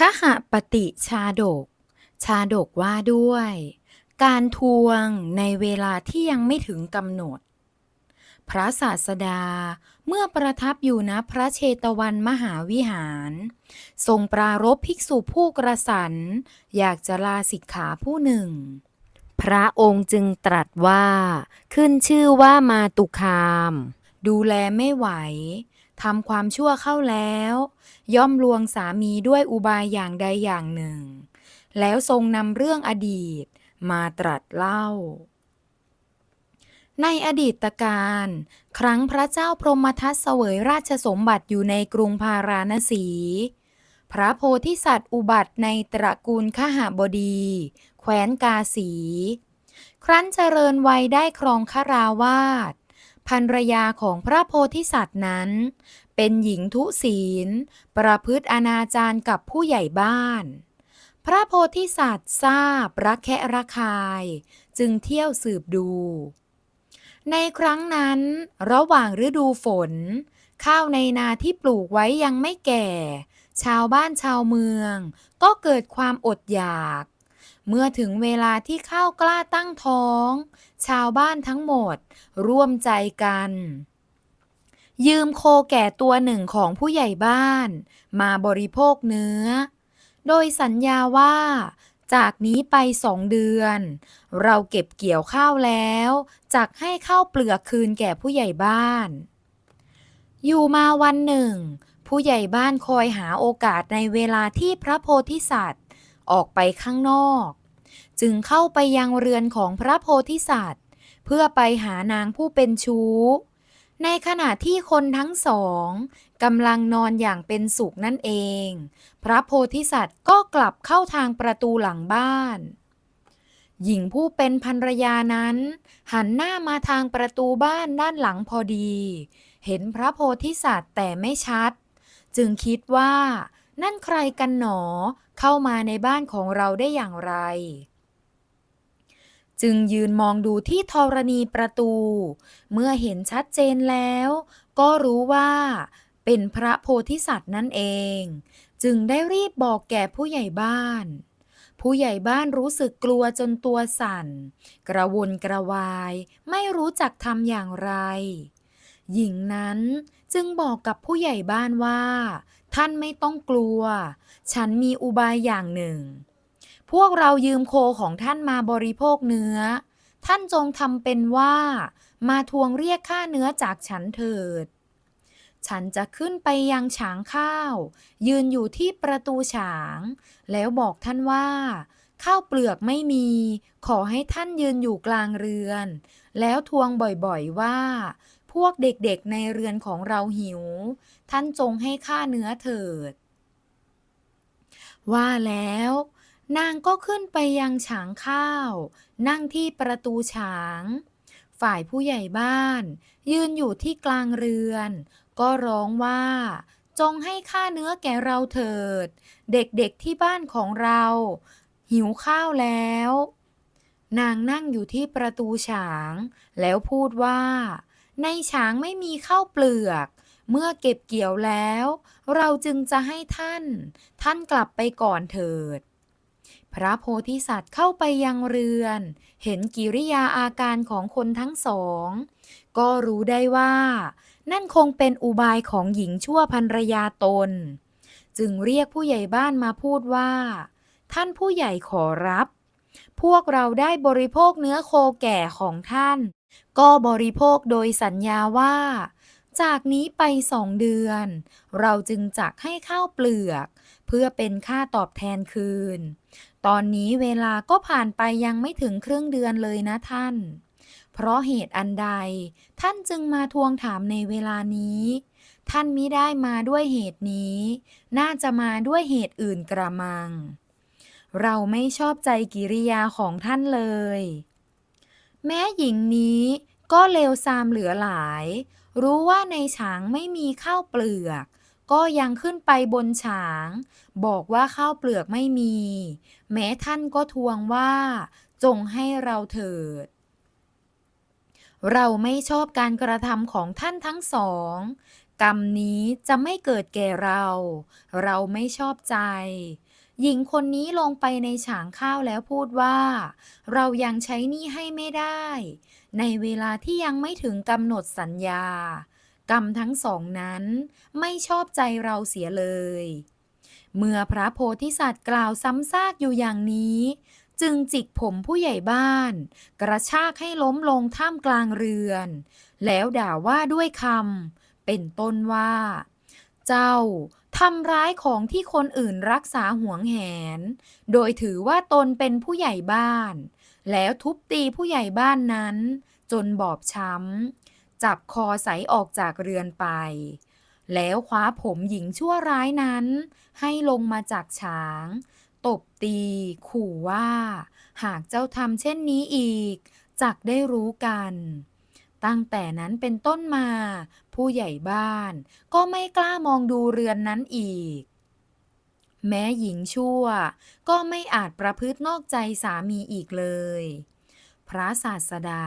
คหปฏิชาดก ชาดกว่าด้วย การทวงในเวลาที่ยังไม่ถึงกำหนด พระศาสดาเมื่อประทับอยู่ณพระเชตวันมหาวิหาร ทรงปรารภภิกษุผู้กระสัน อยากจะลาสิกขาผู้หนึ่ง พระองค์จึงตรัสว่า ขึ้นชื่อว่ามาตุคาม ดูแลไม่ไหว ทำความชั่วเข้าแล้ว ย่อมลวงสามีด้วยอุบายอย่างใดอย่างหนึ่ง แล้วทรงนำเรื่องอดีตมาตรัสเล่า ในอดีตการ ครั้งพระเจ้าพรหมทัตเสวยราชสมบัติอยู่ในกรุงพาราณสี พระโพธิสัตว์อุบัติในตระกูลขหบดี แคว้นกาสี ครั้นเจริญวัยได้ครองคราวาส ภรรยาของพระโพธิสัตว์นั้น เป็นหญิงทุศีล ประพฤติอนาจารกับผู้ใหญ่บ้าน พระโพธิสัตว์ทราบรักแคะระคาย จึงเที่ยวสืบดู ในครั้งนั้น ระหว่างฤดูฝน ข้าวในนาที่ปลูกไว้ยังไม่แก่ ชาวบ้านชาวเมือง ก็เกิดความอดอยาก เมื่อถึงเวลาที่ข้าวกล้าตั้งท้อง ชาวบ้านทั้งหมด ร่วมใจกัน ยืมโคแก่ตัวหนึ่งของผู้ใหญ่บ้าน มาบริโภคเนื้อ โดยสัญญาว่า จากนี้ไปสองเดือน เราเก็บเกี่ยวข้าวแล้วจักให้ข้าวเปลือกคืนแก่ผู้ใหญ่บ้าน อยู่มาวันหนึ่งผู้ใหญ่บ้านคอยหาโอกาสในเวลาที่พระโพธิสัตว์ ออกไปข้างนอก จึงเข้าไปยังเรือนของพระโพธิสัตว์ เพื่อไปหานางผู้เป็นชู้ ในขณะที่คนทั้งสองกำลังนอนอย่างเป็นสุขนั่นเอง พระโพธิสัตว์ก็กลับเข้าทางประตูหลังบ้าน หญิงผู้เป็นภรรยานั้น หันหน้ามาทางประตูบ้านด้านหลังพอดี เห็นพระโพธิสัตว์แต่ไม่ชัด จึงคิดว่า นั่นใครกันหนอ เข้ามาในบ้านของเราได้อย่างไร จึงยืนมองดูที่ธรณีประตู เมื่อเห็นชัดเจนแล้ว ก็รู้ว่า เป็นพระโพธิสัตว์นั่นเอง จึงได้รีบบอกแก่ผู้ใหญ่บ้าน ผู้ใหญ่บ้านรู้สึกกลัวจนตัวสั่น กระวนกระวาย ไม่รู้จักทำอย่างไร หญิงนั้นจึงบอกกับผู้ใหญ่บ้านว่า ท่านไม่ต้องกลัว ฉันมีอุบายอย่างหนึ่ง พวกเรายืมโคของท่านมาบริโภคเนื้อ ท่านจงทำเป็นว่า มาทวงเรียกค่าเนื้อจากฉันเถิด ฉันจะขึ้นไปยังฉางข้าว ยืนอยู่ที่ประตูฉาง แล้วบอกท่านว่า ข้าวเปลือกไม่มี ขอให้ท่านยืนอยู่กลางเรือน แล้วทวงบ่อยๆว่า พวกเด็กๆในเรือนของเราหิว ท่านจงให้ค่าเนื้อเถิด ว่าแล้ว นางก็ขึ้นไปยังฉางข้าว นั่งที่ประตูฉาง ฝ่ายผู้ใหญ่บ้าน ยืนอยู่ที่กลางเรือน ก็ร้องว่า จงให้ค่าเนื้อแก่เราเถิด เด็กๆที่บ้านของเรา หิวข้าวแล้ว นางนั่งอยู่ที่ประตูฉาง แล้วพูดว่า ในฉางไม่มีข้าวเปลือก เมื่อเก็บเกี่ยวแล้ว เราจึงจะให้ท่าน ท่านกลับไปก่อนเถิด พระโพธิสัตว์เข้าไปยังเรือน เห็นกิริยาอาการของคนทั้งสอง ก็รู้ได้ว่า นั่นคงเป็นอุบายของหญิงชั่วภรรยาตน จึงเรียกผู้ใหญ่บ้านมาพูดว่า ท่านผู้ใหญ่ขอรับ พวกเราได้บริโภคเนื้อโคแก่ของท่าน ก็บริโภคโดยสัญญาว่า จากนี้ไปสองเดือน เราจึงจักให้ข้าวเปลือก เพื่อเป็นค่าตอบแทนคืน ตอนนี้เวลาก็ผ่านไปยังไม่ถึงครึ่งเดือนเลยนะท่าน เพราะเหตุอันใด ท่านจึงมาทวงถามในเวลานี้ ท่านมิได้มาด้วยเหตุนี้ น่าจะมาด้วยเหตุอื่นกระมัง เราไม่ชอบใจกิริยาของท่านเลย แม้หญิงนี้ก็เลวทรามเหลือหลาย รู้ว่าในฉางไม่มีข้าวเปลือก ก็ยังขึ้นไปบนฉาง บอกว่าข้าวเปลือกไม่มี แม้ท่านก็ทวงว่า จงให้เราเถิด เราไม่ชอบการกระทำของท่านทั้งสอง กรรมนี้จะไม่เกิดแก่เรา เราไม่ชอบใจ หญิงคนนี้ลงไปในฉางข้าวแล้วพูดว่า เรายังใช้หนี้ให้ไม่ได้ ในเวลาที่ยังไม่ถึงกำหนดสัญญา กรรมทั้งสองนั้นไม่ชอบใจเราเสียเลย เมื่อพระโพธิสัตว์กล่าวซ้ำซากอยู่อย่างนี้ จึงจิกผมผู้ใหญ่บ้าน กระชากให้ล้มลงท่ามกลางเรือน แล้วด่าว่าด้วยคำเป็นต้นว่า เจ้า ทำร้ายของที่คนอื่นรักษาหวงแหน โดยถือว่าตนเป็นผู้ใหญ่บ้าน แล้วทุบตีผู้ใหญ่บ้านนั้น จนบอบช้ำ จับคอใสออกจากเรือนไป แล้วคว้าผมหญิงชั่วร้ายนั้น ให้ลงมาจากฉาง ตบตี ขู่ว่า หากเจ้าทำเช่นนี้อีก จักได้รู้กัน ตั้งแต่นั้นเป็นต้นมา ผู้ใหญ่บ้าน ก็ไม่กล้ามองดูเรือนนั้นอีก แม้หญิงชั่ว ก็ไม่อาจประพฤตินอกใจสามีอีกเลย พระศาสดา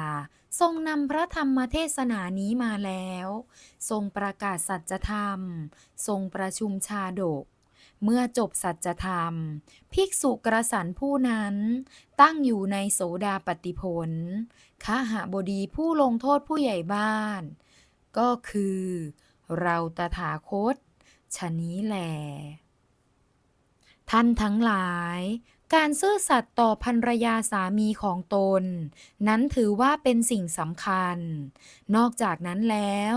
ทรงนำพระธรรมเทศนานี้มาแล้ว ทรงประกาศสัจธรรม ทรงประชุมชาดก เมื่อจบสัจธรรม ภิกษุกระสันผู้นั้นตั้งอยู่ในโสดาปฏิผลขหาบดีผู้ลงโทษผู้ใหญ่บ้าน ก็คือ เราตถาคตชนี้แหลท่านทั้งหลาย การซื่อสัตย์ต่อภรรยาสามีของตน นั้นถือว่าเป็นสิ่งสำคัญ นอกจากนั้นแล้ว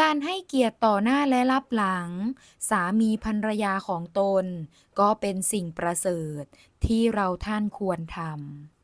การให้เกียรติต่อหน้าและรับหลัง สามีภรรยาของตน ก็เป็นสิ่งประเสริฐที่เราท่านควรทำ